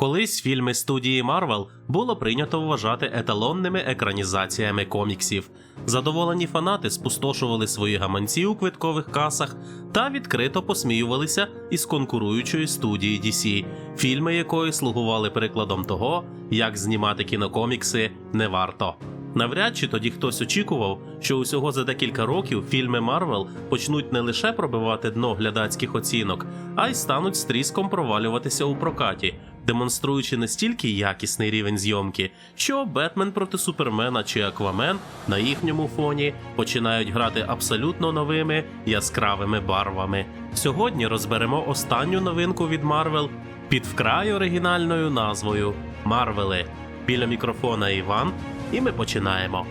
Колись фільми студії Марвел було прийнято вважати еталонними екранізаціями коміксів. Задоволені фанати спустошували свої гаманці у квиткових касах та відкрито посміювалися із конкуруючої студії DC, фільми якої слугували прикладом того, як знімати кінокомікси не варто. Навряд чи тоді хтось очікував, що усього за декілька років фільми Марвел почнуть не лише пробивати дно глядацьких оцінок, а й стануть з тріском провалюватися у прокаті, демонструючи настільки якісний рівень зйомки, що Бетмен проти Супермена чи Аквамен на їхньому фоні починають грати абсолютно новими яскравими барвами. Сьогодні розберемо останню новинку від Марвел під вкрай оригінальною назвою Марвели. Біля мікрофона Іван, і ми починаємо.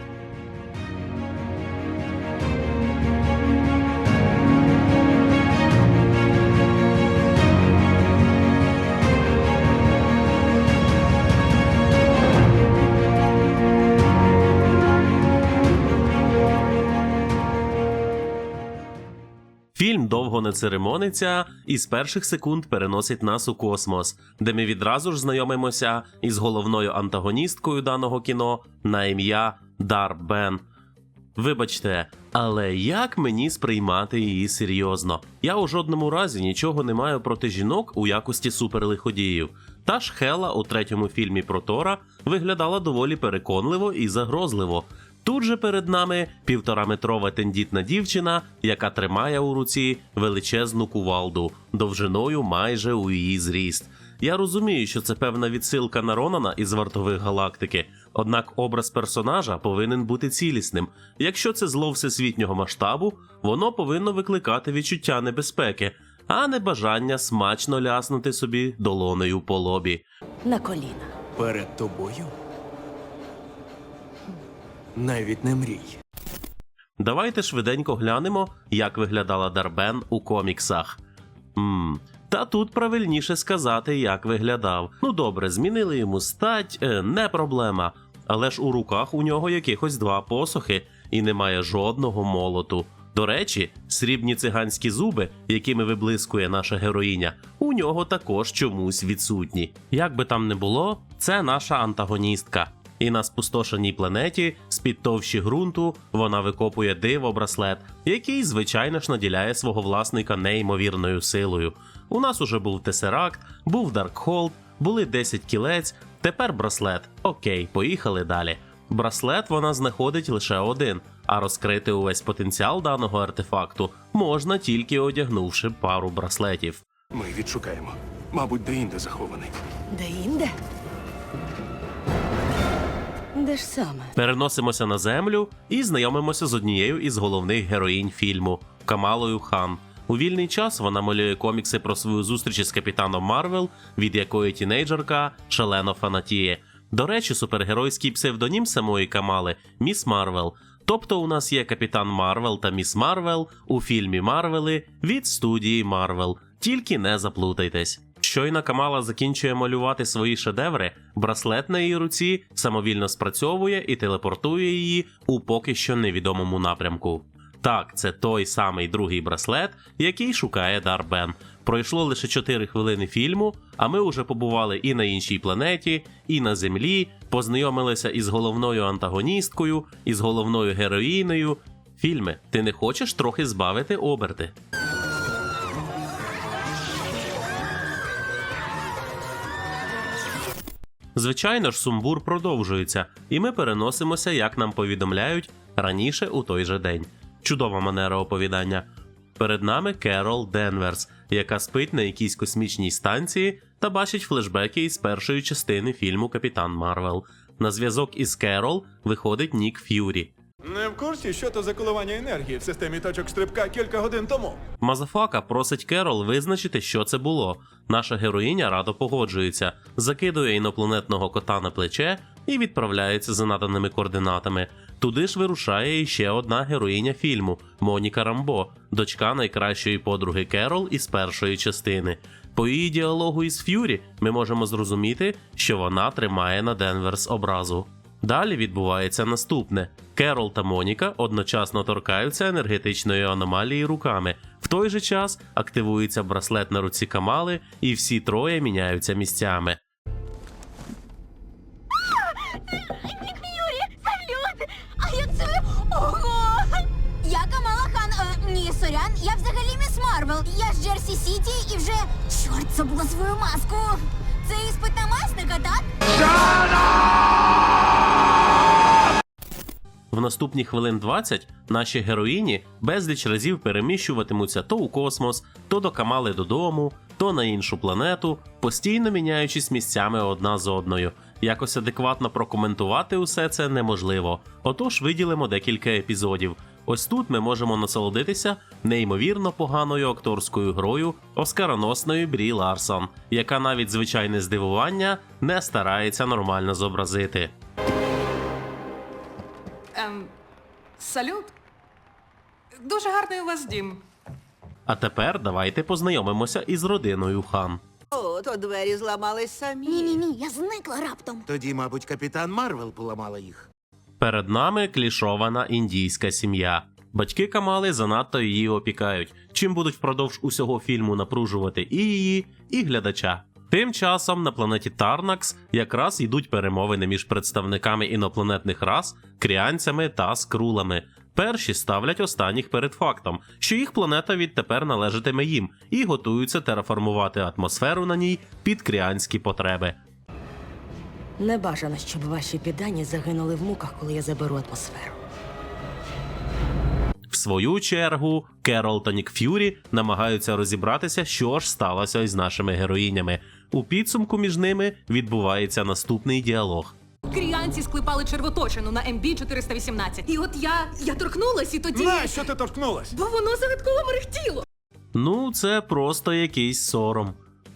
Не церемониться і з перших секунд переносить нас у космос, де ми відразу ж знайомимося із головною антагоністкою даного кіно на ім'я Дар Бен. Вибачте, але як мені сприймати її серйозно? Я у жодному разі нічого не маю проти жінок у якості суперлиходіїв. Та ж Хела у третьому фільмі про Тора виглядала доволі переконливо і загрозливо. Тут же перед нами півтораметрова тендітна дівчина, яка тримає у руці величезну кувалду, довжиною майже у її зріст. Я розумію, що це певна відсилка на Ронана із вартових галактики, однак образ персонажа повинен бути цілісним. Якщо це зло всесвітнього масштабу, воно повинно викликати відчуття небезпеки, а не бажання смачно ляснути собі долонею по лобі. на коліна. Перед тобою? Навіть не мрій. Давайте швиденько глянемо, як виглядала Дарбен у коміксах. Мм, та тут правильніше сказати, як виглядав. Ну добре, змінили йому стать, е, не проблема. Але ж у руках у нього якихось два посохи і немає жодного молоту. До речі, срібні циганські зуби, якими виблискує наша героїня, у нього також чомусь відсутні. Як би там не було, це наша антагоністка. І на спустошеній планеті з-під товщі ґрунту вона викопує диво браслет, який, звичайно ж, наділяє свого власника неймовірною силою. У нас уже був Тесеракт, був Даркхолд, були 10 кілець, тепер браслет. Окей, поїхали далі. Браслет вона знаходить лише один, а розкрити увесь потенціал даного артефакту можна тільки одягнувши пару браслетів. Ми відшукаємо. Мабуть, де-інде захований. Де інде? Де ж саме? Переносимося на землю і знайомимося з однією із головних героїнь фільму Камалою Хан. У вільний час вона малює комікси про свою зустріч із капітаном Марвел, від якої тінейджерка шалено фанатіє. До речі, супергеройський псевдонім самої Камали Міс Марвел. Тобто у нас є капітан Марвел та Міс Марвел у фільмі Марвели від студії Марвел. Тільки не заплутайтесь. Щойно Камала закінчує малювати свої шедеври, браслет на її руці самовільно спрацьовує і телепортує її у поки що невідомому напрямку. Так, це той самий другий браслет, який шукає Дарбен. Пройшло лише 4 хвилини фільму, а ми вже побували і на іншій планеті, і на землі, познайомилися із головною антагоністкою, із головною героїнею. Фільми, ти не хочеш трохи збавити оберти? Звичайно ж, сумбур продовжується, і ми переносимося, як нам повідомляють, раніше у той же день. Чудова манера оповідання. Перед нами Керол Денверс, яка спить на якійсь космічній станції та бачить флешбеки із першої частини фільму Капітан Марвел. На зв'язок із Керол виходить Нік Ф'юрі. Не в курсі, що то за коливання енергії в системі точок стрибка кілька годин тому. Мазафака просить Керол визначити, що це було. Наша героїня радо погоджується, закидує інопланетного кота на плече і відправляється за наданими координатами. Туди ж вирушає іще одна героїня фільму Моніка Рамбо, дочка найкращої подруги Керол із першої частини. По її діалогу із Ф'юрі ми можемо зрозуміти, що вона тримає на Денверс образу. Далі відбувається наступне: Керол та Моніка одночасно торкаються енергетичної аномалії руками. В той же час активується браслет на руці Камали, і всі троє міняються місцями. А я це Камала Хан. Е, ні, сорян, я взагалі міс Марвел. Я з Джерсі Сіті і вже. Чорт забула свою маску! Це іспит на масника, так? Жанна! В наступні хвилин 20 наші героїні безліч разів переміщуватимуться то у космос, то до Камали додому, то на іншу планету, постійно міняючись місцями одна з одною. Якось адекватно прокоментувати усе це неможливо. Отож виділимо декілька епізодів. Ось тут ми можемо насолодитися неймовірно поганою акторською грою оскароносної Брі Ларсон, яка навіть звичайне здивування не старається нормально зобразити. Салют. Дуже гарний у вас дім. А тепер давайте познайомимося із родиною хан. О, то двері зламались самі. Ні, ні, ні, я зникла раптом. Тоді, мабуть, капітан Марвел поламала їх. Перед нами клішована індійська сім'я. Батьки Камали занадто її опікають, чим будуть впродовж усього фільму напружувати і її, і глядача. Тим часом на планеті Тарнакс якраз йдуть перемовини між представниками інопланетних рас, кріанцями та скрулами. Перші ставлять останніх перед фактом, що їх планета відтепер належатиме їм, і готуються тераформувати атмосферу на ній під кріанські потреби. Не бажано, щоб ваші піддані загинули в муках, коли я заберу атмосферу. В свою чергу, Керол та Нік Ф'юрі намагаються розібратися, що ж сталося із нашими героїнями. У підсумку між ними відбувається наступний діалог. Кріанці склепали червоточину на МБ 418. І от я. я торкнулась і тоді. На що ти торкнулась? Бо воно загадково мерехтіло. Ну, це просто якийсь сором.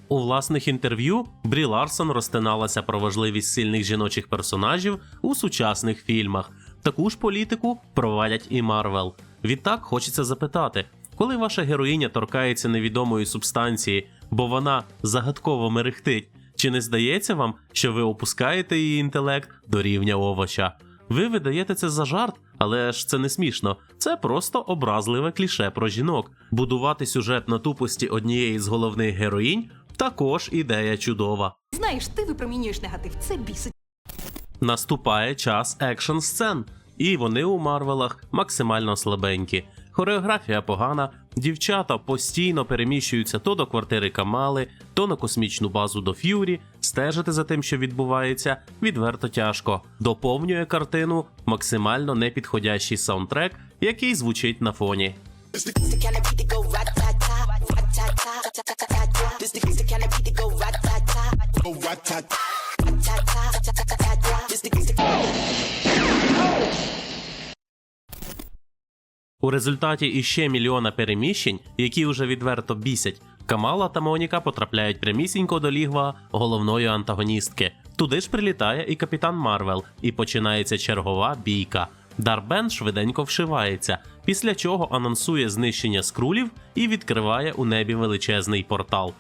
У власних інтерв'ю Брі Ларсон розтиналася про важливість сильних жіночих персонажів у сучасних фільмах. Таку ж політику провадять і Марвел. Відтак хочеться запитати, коли ваша героїня торкається невідомої субстанції, бо вона загадково мерехтить, чи не здається вам, що ви опускаєте її інтелект до рівня овоча? Ви видаєте це за жарт, але ж це не смішно. Це просто образливе кліше про жінок. Будувати сюжет на тупості однієї з головних героїнь також ідея чудова. Знаєш, ти випромінюєш негатив. Це бісить. Наступає час екшн сцен, і вони у Марвелах максимально слабенькі. Хореографія погана, дівчата постійно переміщуються то до квартири Камали, то на космічну базу до Ф'юрі. Стежити за тим, що відбувається, відверто тяжко. Доповнює картину максимально непідходящий саундтрек, який звучить на фоні. У результаті іще мільйона переміщень, які вже відверто бісять, Камала та Моніка потрапляють прямісінько до лігва головної антагоністки. Туди ж прилітає і капітан Марвел, і починається чергова бійка. Дарбен швиденько вшивається, після чого анонсує знищення скрулів і відкриває у небі величезний портал.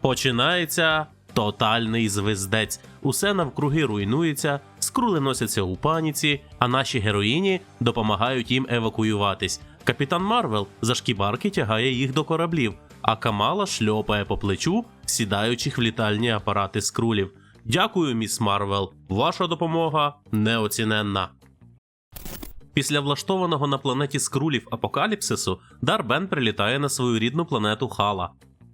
Починається тотальний звездець. Усе навкруги руйнується, скрули носяться у паніці, а наші героїні допомагають їм евакуюватись. Капітан Марвел за шкібарки тягає їх до кораблів, а Камала шльопає по плечу, сідаючи в літальні апарати скрулів. Дякую, міс Марвел. Ваша допомога неоціненна. Після влаштованого на планеті скрулів апокаліпсису Дарбен прилітає на свою рідну планету Хала.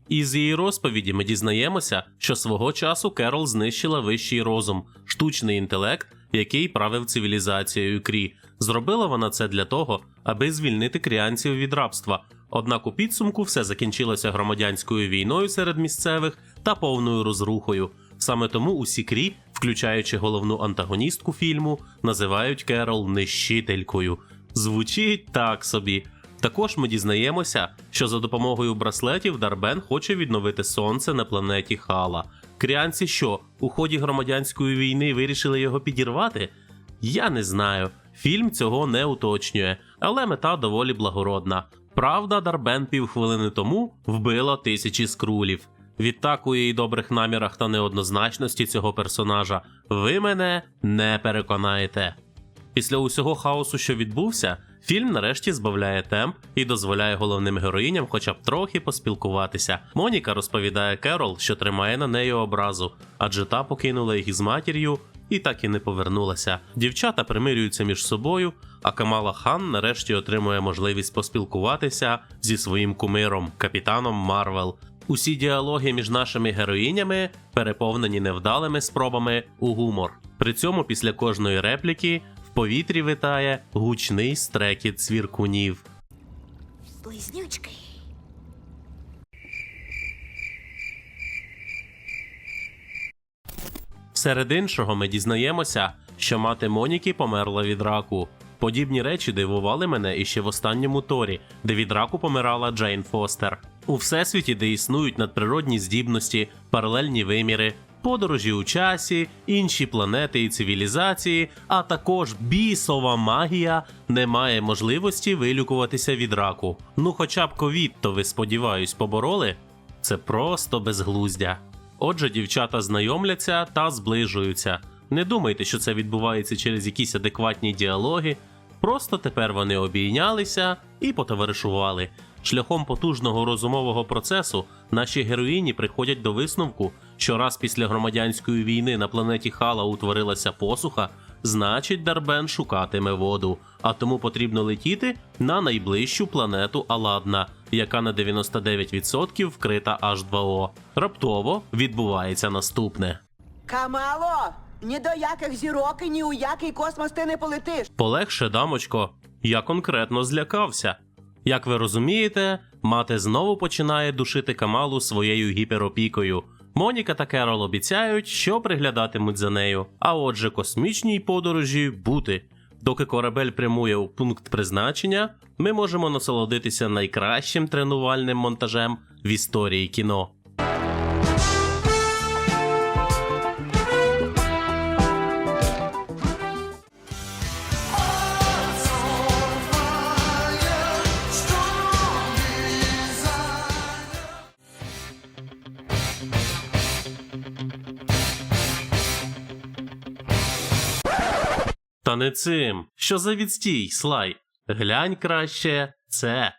Із її розповіді ми дізнаємося, що свого часу Керол знищила вищий розум, штучний інтелект, який правив цивілізацією Крі. Зробила вона це для того, аби звільнити кріанців від рабства. Однак у підсумку все закінчилося громадянською війною серед місцевих та повною розрухою. Саме тому усі крі, включаючи головну антагоністку фільму, називають Керол нищителькою. Звучить так собі. Також ми дізнаємося, що за допомогою браслетів Дарбен хоче відновити сонце на планеті Хала. Кріанці що, у ході громадянської війни вирішили його підірвати? Я не знаю. Фільм цього не уточнює, але мета доволі благородна. Правда, Дарбен півхвилини тому вбила тисячі скрулів. Відтак у її добрих намірах та неоднозначності цього персонажа ви мене не переконаєте. Після усього хаосу, що відбувся, фільм нарешті збавляє темп і дозволяє головним героїням хоча б трохи поспілкуватися. Моніка розповідає Керол, що тримає на неї образу, адже та покинула їх з матір'ю і так і не повернулася. Дівчата примирюються між собою, а Камала Хан нарешті отримує можливість поспілкуватися зі своїм кумиром, капітаном Марвел. Усі діалоги між нашими героїнями переповнені невдалими спробами у гумор. При цьому після кожної репліки в повітрі витає гучний стрекіт цвіркунів. Близнючки. Серед іншого, ми дізнаємося, що мати Моніки померла від раку. Подібні речі дивували мене іще в останньому торі, де від раку помирала Джейн Фостер. У всесвіті, де існують надприродні здібності, паралельні виміри, подорожі у часі, інші планети і цивілізації, а також бісова магія, немає можливості вилікуватися від раку. Ну, хоча б ковід, то ви сподіваюсь, побороли? Це просто безглуздя. Отже, дівчата знайомляться та зближуються. Не думайте, що це відбувається через якісь адекватні діалоги. Просто тепер вони обійнялися і потоваришували. Шляхом потужного розумового процесу наші героїні приходять до висновку, що раз після громадянської війни на планеті Хала утворилася посуха, значить Дарбен шукатиме воду, а тому потрібно летіти на найближчу планету Аладна, яка на 99% вкрита H2O. Раптово відбувається наступне. Камало! Ні до яких зірок і ні у який космос ти не полетиш. Полегше, дамочко, я конкретно злякався. Як ви розумієте, мати знову починає душити Камалу своєю гіперопікою. Моніка та Керол обіцяють, що приглядатимуть за нею. А отже, космічній подорожі бути. Доки корабель прямує у пункт призначення, ми можемо насолодитися найкращим тренувальним монтажем в історії кіно. Та не цим. Що за відстій, слай? Глянь краще це.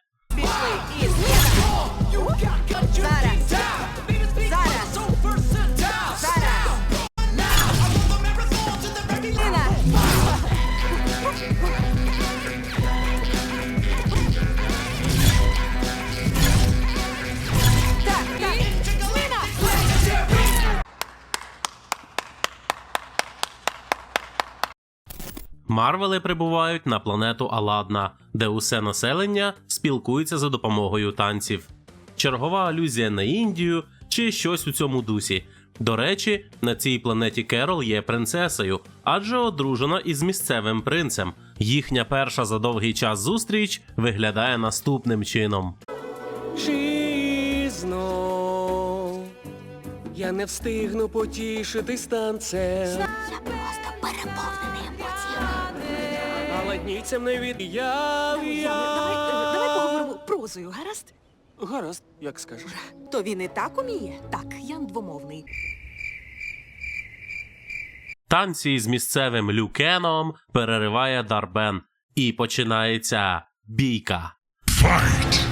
Марвели прибувають на планету Аладна, де усе населення спілкується за допомогою танців. Чергова алюзія на Індію чи щось у цьому дусі. До речі, на цій планеті Керол є принцесою, адже одружена із місцевим принцем. Їхня перша за довгий час зустріч виглядає наступним чином. Чи я не встигну потішитись танцем, Я просто. Дніцям не від я, Давай, я. давай, давай поговоримо прозою, гаразд? Гаразд, як скажеш. То він і так уміє. Так, Ян двомовний. Танці з місцевим люкеном перериває Дарбен, і починається бійка. Liu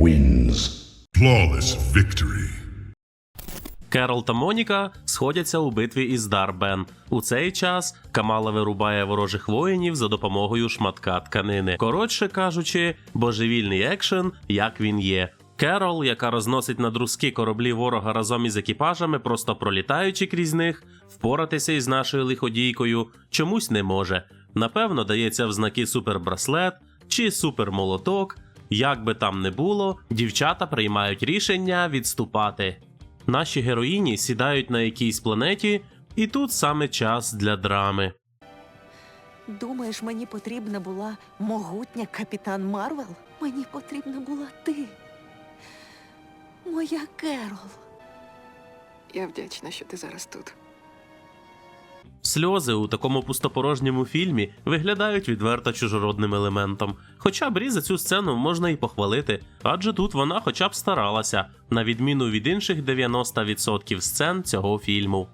wins. Flawless victory. Керол та Моніка сходяться у битві із Дарбен. У цей час Камала вирубає ворожих воїнів за допомогою шматка тканини. Коротше кажучи, божевільний екшен, як він є. Керол, яка розносить на друзки кораблі ворога разом із екіпажами, просто пролітаючи крізь них, впоратися із нашою лиходійкою чомусь не може. Напевно, дається в знаки супербраслет чи супермолоток. Як би там не було, дівчата приймають рішення відступати. Наші героїні сідають на якійсь планеті, і тут саме час для драми. Думаєш, мені потрібна була могутня капітан Марвел? Мені потрібна була ти. Моя Керол. Я вдячна, що ти зараз тут. Сльози у такому пустопорожньому фільмі виглядають відверто чужородним елементом. Хоча Брі цю сцену можна і похвалити, адже тут вона хоча б старалася, на відміну від інших 90% сцен цього фільму.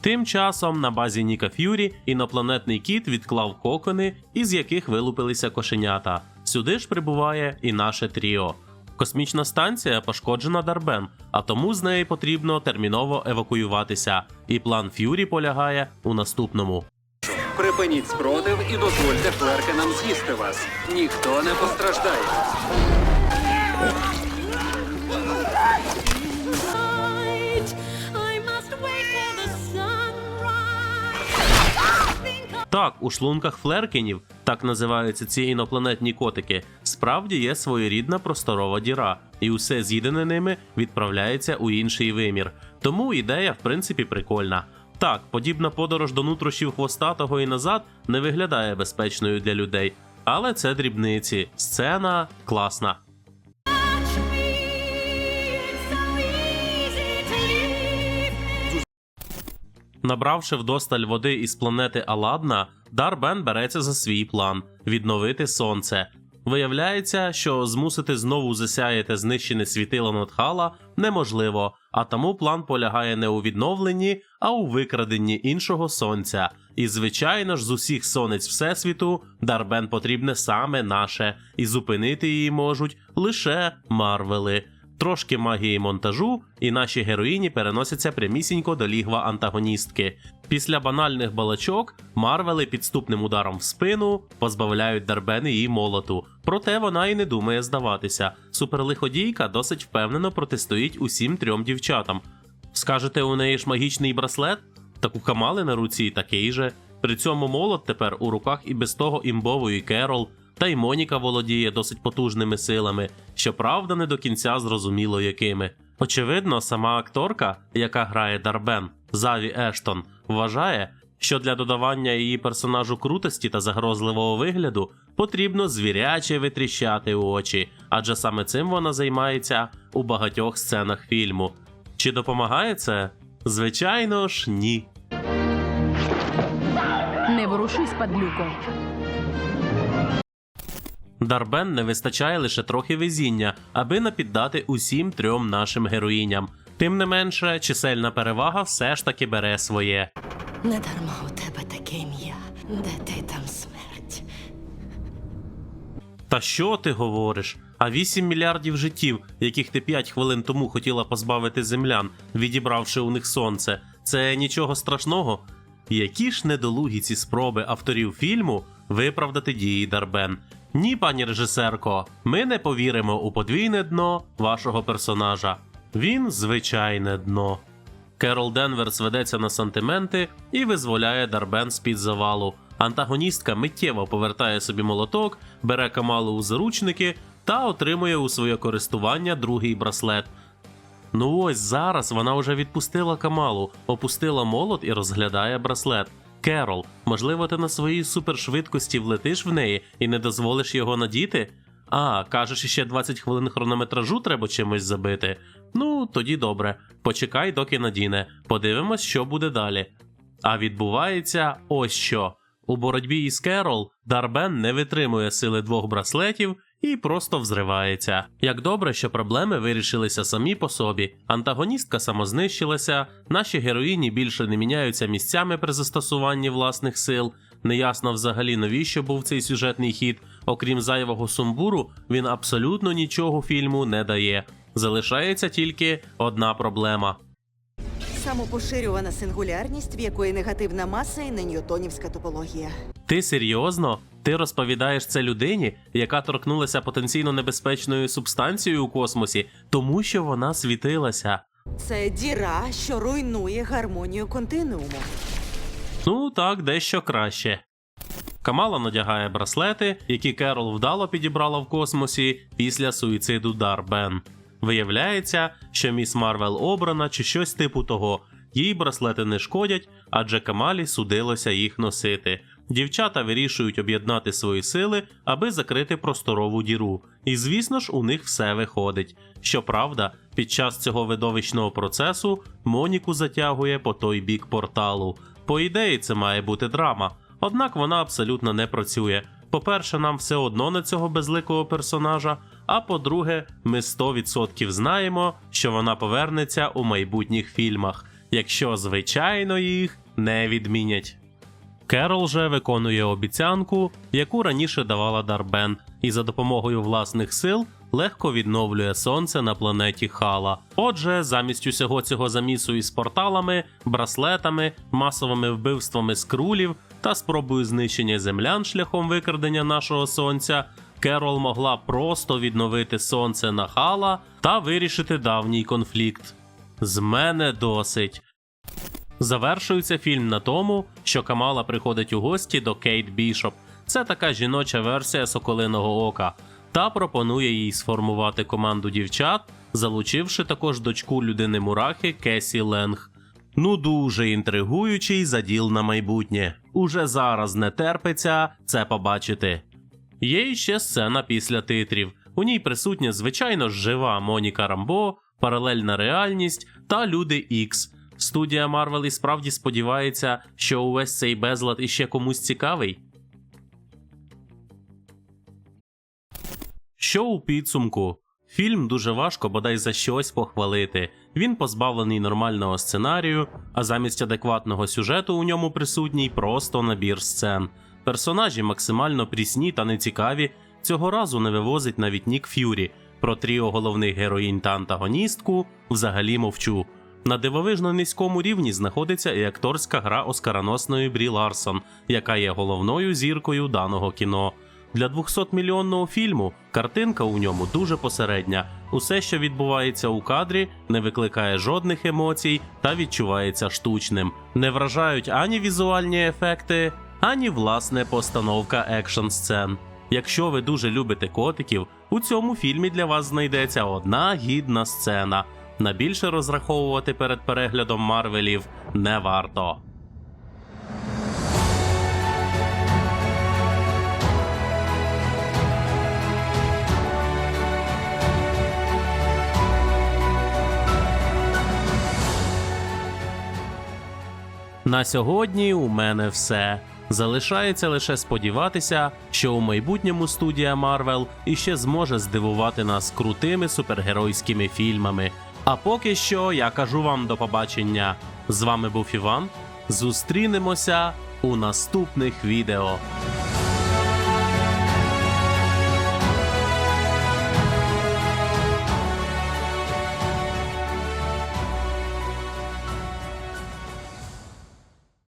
Тим часом на базі Ніка Ф'юрі інопланетний кіт відклав кокони, із яких вилупилися кошенята. Сюди ж прибуває і наше тріо. Космічна станція пошкоджена Дарбен, а тому з неї потрібно терміново евакуюватися. І план Ф'юрі полягає у наступному. Припиніть спротив і дозвольте флеркенам з'їсти вас. Ніхто не постраждає. Так, у шлунках флеркенів, так називаються ці інопланетні котики, справді є своєрідна просторова діра, і усе з'їдене ними відправляється у інший вимір. Тому ідея, в принципі, прикольна. Так, подібна подорож до нутрощів хвостатого і назад не виглядає безпечною для людей, але це дрібниці. Сцена класна. Набравши вдосталь води із планети Аладна, Дарбен береться за свій план відновити сонце. Виявляється, що змусити знову засяяти знищене світило Надхала неможливо, а тому план полягає не у відновленні, а у викраденні іншого сонця. І звичайно ж, з усіх сонець Всесвіту Дарбен потрібне саме наше, і зупинити її можуть лише Марвели. Трошки магії монтажу, і наші героїні переносяться прямісінько до лігва антагоністки. Після банальних балачок Марвели підступним ударом в спину позбавляють Дарбен її молоту. Проте вона і не думає здаватися. Суперлиходійка досить впевнено протистоїть усім трьом дівчатам. Скажете, у неї ж магічний браслет? Так у Камали на руці такий же. При цьому молот тепер у руках і без того імбової Керол, та й Моніка володіє досить потужними силами, щоправда, не до кінця зрозуміло якими. Очевидно, сама акторка, яка грає Дарбен, Заві Ештон, вважає, що для додавання її персонажу крутості та загрозливого вигляду потрібно звіряче витріщати очі, адже саме цим вона займається у багатьох сценах фільму. Чи допомагає це? Звичайно ж, ні. Не ворушись, падлюко. Дарбен не вистачає лише трохи везіння, аби напіддати усім трьом нашим героїням. Тим не менше, чисельна перевага все ж таки бере своє. Не дарма у тебе таке ім'я. Де ти там смерть? Та що ти говориш? А 8 мільярдів життів, яких ти 5 хвилин тому хотіла позбавити землян, відібравши у них сонце, це нічого страшного? Які ж недолугі ці спроби авторів фільму виправдати дії Дарбен? Ні, пані режисерко, ми не повіримо у подвійне дно вашого персонажа. Він звичайне дно. Керол Денверс ведеться на сантименти і визволяє Дарбен з-під завалу. Антагоністка миттєво повертає собі молоток, бере камалу у заручники та отримує у своє користування другий браслет. Ну ось зараз вона вже відпустила камалу, опустила молот і розглядає браслет. Керол, можливо, ти на своїй супершвидкості влетиш в неї і не дозволиш його надіти? А, кажеш, іще 20 хвилин хронометражу треба чимось забити. Ну, тоді добре. Почекай, доки надіне. Подивимось, що буде далі. А відбувається ось що. У боротьбі із Керол Дарбен не витримує сили двох браслетів і просто взривається. Як добре, що проблеми вирішилися самі по собі. Антагоністка самознищилася, наші героїні більше не міняються місцями при застосуванні власних сил. Неясно взагалі навіщо був цей сюжетний хід. Окрім зайвого сумбуру, він абсолютно нічого фільму не дає. Залишається тільки одна проблема. Самопоширювана сингулярність, в якої негативна маса і не ньютонівська топологія. Ти серйозно? Ти розповідаєш це людині, яка торкнулася потенційно небезпечною субстанцією у космосі, тому що вона світилася. Це діра, що руйнує гармонію континууму. Ну так, дещо краще. Камала надягає браслети, які Керол вдало підібрала в космосі після суїциду Дарбен. Виявляється, що міс Марвел обрана чи щось типу того. Їй браслети не шкодять, адже Камалі судилося їх носити. Дівчата вирішують об'єднати свої сили, аби закрити просторову діру. І звісно ж, у них все виходить. Щоправда, під час цього видовищного процесу Моніку затягує по той бік порталу. По ідеї, це має бути драма, однак вона абсолютно не працює. По-перше, нам все одно на цього безликого персонажа. А по-друге, ми 100% знаємо, що вона повернеться у майбутніх фільмах, якщо, звичайно, їх не відмінять. Керол же виконує обіцянку, яку раніше давала Дарбен, і за допомогою власних сил легко відновлює сонце на планеті Хала. Отже, замість усього цього замісу із порталами, браслетами, масовими вбивствами скрулів та спробою знищення землян шляхом викрадення нашого сонця, Керол могла просто відновити сонце на Хала та вирішити давній конфлікт. З мене досить. Завершується фільм на тому, що Камала приходить у гості до Кейт Бішоп. Це така жіноча версія Соколиного Ока, та пропонує їй сформувати команду дівчат, залучивши також дочку людини Мурахи Кесі Ленг. Ну дуже інтригуючий заділ на майбутнє. Уже зараз не терпиться це побачити. Є іще сцена після титрів. У ній присутня звичайно жива Моніка Рамбо, паралельна реальність та люди Ікс. Студія Марвел і справді сподівається, що увесь цей безлад іще комусь цікавий. Що у підсумку? Фільм дуже важко бодай за щось похвалити. Він позбавлений нормального сценарію, а замість адекватного сюжету у ньому присутній просто набір сцен. Персонажі максимально прісні та нецікаві. Цього разу не вивозить навіть Нік Ф'юрі. Про тріо головних героїнь та антагоністку взагалі мовчу. На дивовижно низькому рівні знаходиться і акторська гра оскароносної Брі Ларсон, яка є головною зіркою даного кіно. Для 200-мільйонного фільму картинка у ньому дуже посередня. Усе, що відбувається у кадрі, не викликає жодних емоцій та відчувається штучним. Не вражають ані візуальні ефекти, ані власне постановка екшн сцен. Якщо ви дуже любите котиків, у цьому фільмі для вас знайдеться одна гідна сцена. На більше розраховувати перед переглядом Марвелів не варто. На сьогодні у мене все. Залишається лише сподіватися, що у майбутньому студія Марвел іще зможе здивувати нас крутими супергеройськими фільмами. А поки що я кажу вам до побачення. З вами був Іван. Зустрінемося у наступних відео.